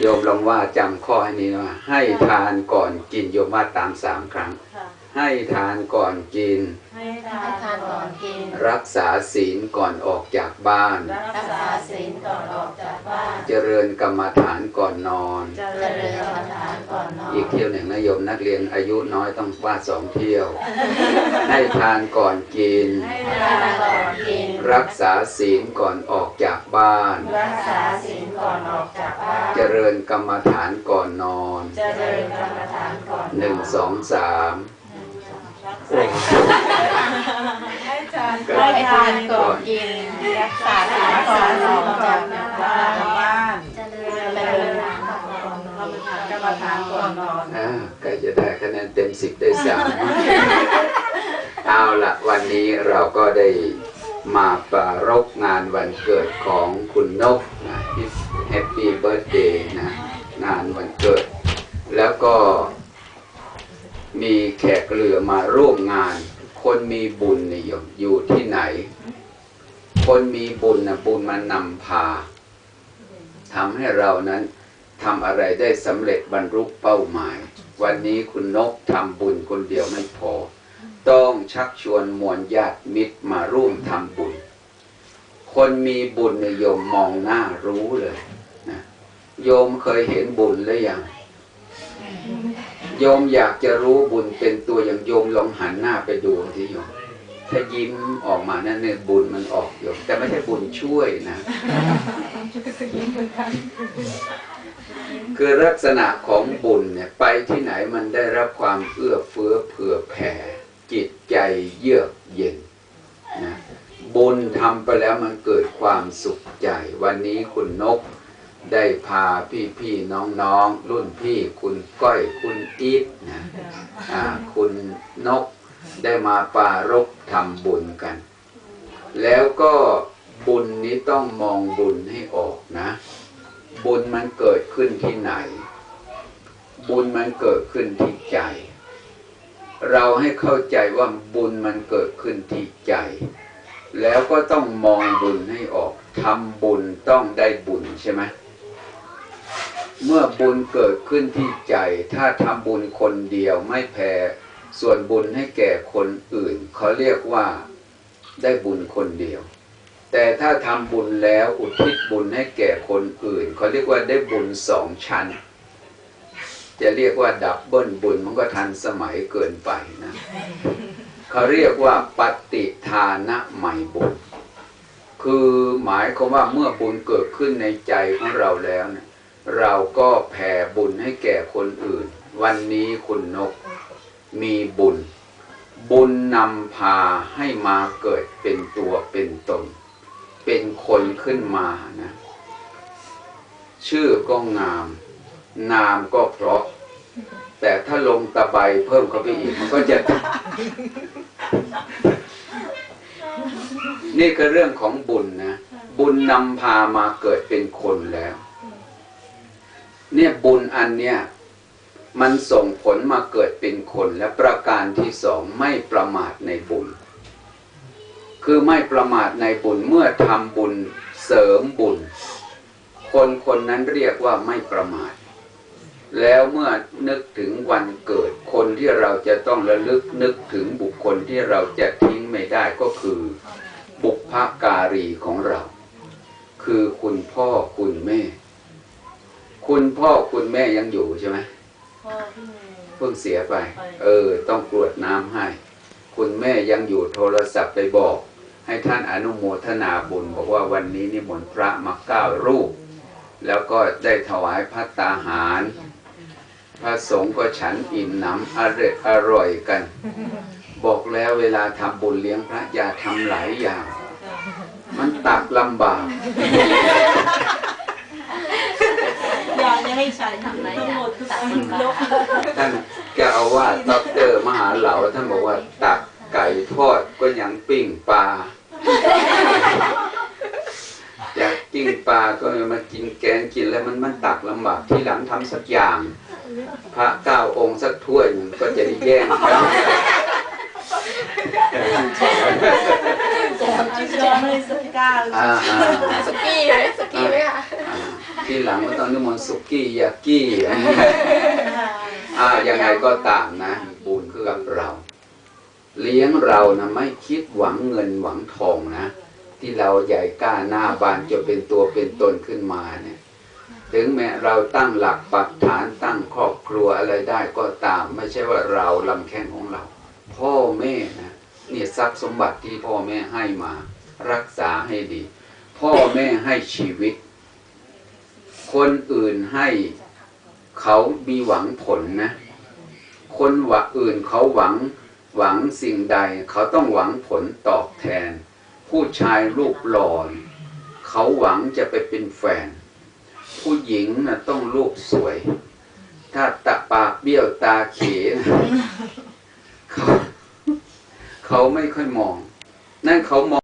โยมลองว่าจำข้อให้นี้ว่าให้ทานก่อนกินโยมว่าตามสามครั้งค่ะให้ทานก่อนกิน ให้ทา ให้นทานก่อนกิน รักษาศีลก่อนออกจากบ้าน รักษาศีลก่อนออกจากบ้าน เจริญกรรมฐานก่อนนอน เจเจริริญญกรกรรรมมฐาฐานนก่ก่ออนนนนออนนอีกเที่ยวหนึ่งนะโยมนักเรียนอายุน้อยต้องว่าสองเที่ยว ให้ทานก่อนกิน ให้ให้ทาทานนก่ก่ออนนกิกินนรักษาศีลก่อนออกจากบ้าน รักษาศีลก่อนออกจากบ้าน เจริญกรรมฐานก่อนนอน เจริญกรรมฐานก่อนหนึ่งสองสามให้ ทานให้ทานก่อนกินรักษาศีลก่อนออกจากบ้านบ้านเจริญกรรมฐานก่อนนอนกรรมฐานก่อนนอนอ่าใกล้จะได้คะแนนเต็มสิบได้สามเอาละวันนี้เราก็ได้มาปรารบงานวันเกิดของคุณนกนะแฮปปี้เบิร์ดเดย์นะงานวันเกิด แล้วก็มีแขกเรือมาร่วมงาน คนมีบุญนิยมอยู่ที่ไหน คนมีบุญนะบุญมันนำพาทำให้เรานั้นทำอะไรได้สำเร็จบรรลุเป้าหมาย วันนี้คุณนกทำบุญคนเดียวไม่พอ ต้องชักชวนมวลญาติมิตรมาร่วมทำบุญ คนมีบุญนิยมมองหน้ารู้เลยนะโยมเคยเห็นบุญหรือยัง โยมอยากจะรู้บุญเป็นตัวอย่างโยมลองหันหน้าไปดูทีโยมถ้ายิ้มออกมานั่นเนี่ยบุญมันออกโยมแต่ไม่ใช่บุญช่วยนะ คือลักษณะของบุญเนี่ยไปที่ไหนมันได้รับความเอื้อเฟื้อเผื่อแผ่ จิตใจเยือกเย็นนะบุญทำไปแล้วมันเกิดความสุขใจ วันนี้คุณนก ได้พาพี่พี่ๆน้องๆรุ่นพี่คุณก้อยคุณอีทนะคุณนกได้มาปารบทำบุญกัน แล้วก็บุญนี้ต้องมองบุญให้ออกนะ บุญมันเกิดขึ้นที่ไหน บุญมันเกิดขึ้นที่ใจ เราให้เข้าใจว่าบุญมันเกิดขึ้นที่ใจ แล้วก็ต้องมองบุญให้ออกทำบุญต้องได้บุญใช่ไหม เมื่อบุญเกิดขึ้นที่ใจ ถ้าทำบุญคนเดียวไม่แผ่ส่วนบุญให้แก่คนอื่นเขาเรียกว่าได้บุญคนเดียว แต่ถ้าทำบุญแล้วอุทิศบุญให้แก่คนอื่นเขาเรียกว่าได้บุญสองชั้น จะเรียกว่าดับเบิลบุญมันก็ทันสมัยเกินไปนะเขาเรียกว่าปฏิทานะใหม่บุญ คือหมายความว่าเมื่อบุญเกิดขึ้นในใจของเราแล้วเนี่ย เราก็แผ่บุญให้แก่คนอื่น วันนี้คุณนกมีบุญ บุญนำพาให้มาเกิดเป็นตัวเป็นตน เป็นคนขึ้นมานะ ชื่อก็งาม นามก็เพราะ แต่ถ้าลงตะไบเพิ่มเข้าไปอีกมันก็จะนี่คือเรื่องของบุญนะ บุญนำพามาเกิดเป็นคนแล้ว เนี่ยบุญอันเนี้ยมันส่งผลมาเกิดเป็นคนและประการที่สองไม่ประมาทในบุญ คือไม่ประมาทในบุญเมื่อทำบุญเสริมบุญ คนคนนั้นเรียกว่าไม่ประมาท แล้วเมื่อนึกถึงวันเกิดคนที่เราจะต้องระลึกนึกถึงบุคคลที่เราจะทิ้งไม่ได้ก็คือ บุพการีของเรา คือคุณพ่อคุณแม่ คุณพ่อคุณแม่ยังอยู่ใช่ไหมพ่อที่เพิ่งเสียไป เออ ต้องกรวดน้ำให้ คุณแม่ยังอยู่โทรศัพท์ไปบอก ให้ท่านอนุโมทนาบุญบอกว่าวันนี้นิมนต์พระมาเก้ารูป แล้วก็ได้ถวายพัตตาหาร พระสงฆ์ก็ฉันอิ่มหนำอร่อยอร่อยกัน บอกแล้วเวลาทำบุญเลี้ยงพระอย่าทำหลายอย่าง มันตักลำบาก ยังยังไม่ใช่ทำอะไรทั้งอะหมดคือตัดคุสิณนนกท่านเจ้าอาวาสดอกเตอรมหาเหลาท่านบอกว่าตักไก่ทอดก็ยังปิ้งปลาอยากปิ้งปลาก็มากินแกงกินแล้วมันมันตักลำบากที่หลังทำสักอย่าง พระเก้าองค์สักถ้วยหนึ่งก็จะได้แย่งกันจะไม่สักก้าวอ่าอ่าสกี้ไหมสกี้ไหมคะอ่า ทีหลังก็ต้องนิมนต์สุกี้ยากี้อะไรเงี้ยอ่ายังไงก็ตามนะ บุญคือกับเรา เลี้ยงเรานะไม่คิดหวังเงินหวังทองนะ ที่เราใหญ่กล้าหน้าบานจะเป็นตัวเป็นตนขึ้นมาเนี่ย ถึงแม้เราตั้งหลักปักฐานตั้งครอบครัวอะไรได้ก็ตาม ไม่ใช่ว่าเราลำแข้งของเรา พ่อแม่นะเนี่ยทรัพย์สมบัติที่พ่อแม่ให้มา รักษาให้ดี พ่อแม่ให้ชีวิต คนอื่นให้เขามีหวังผลนะ คนหวังอื่นเขาหวังหวังสิ่งใด เขาต้องหวังผลตอบแทน ผู้ชายรูปหล่อเนี่ยเขาหวังจะไปเป็นแฟน ผู้หญิงนะต้องรูปสวย ถ้าตาปากเบี้ยวตาเขนเขาเขาไม่ค่อยมอง นั่นเขามอง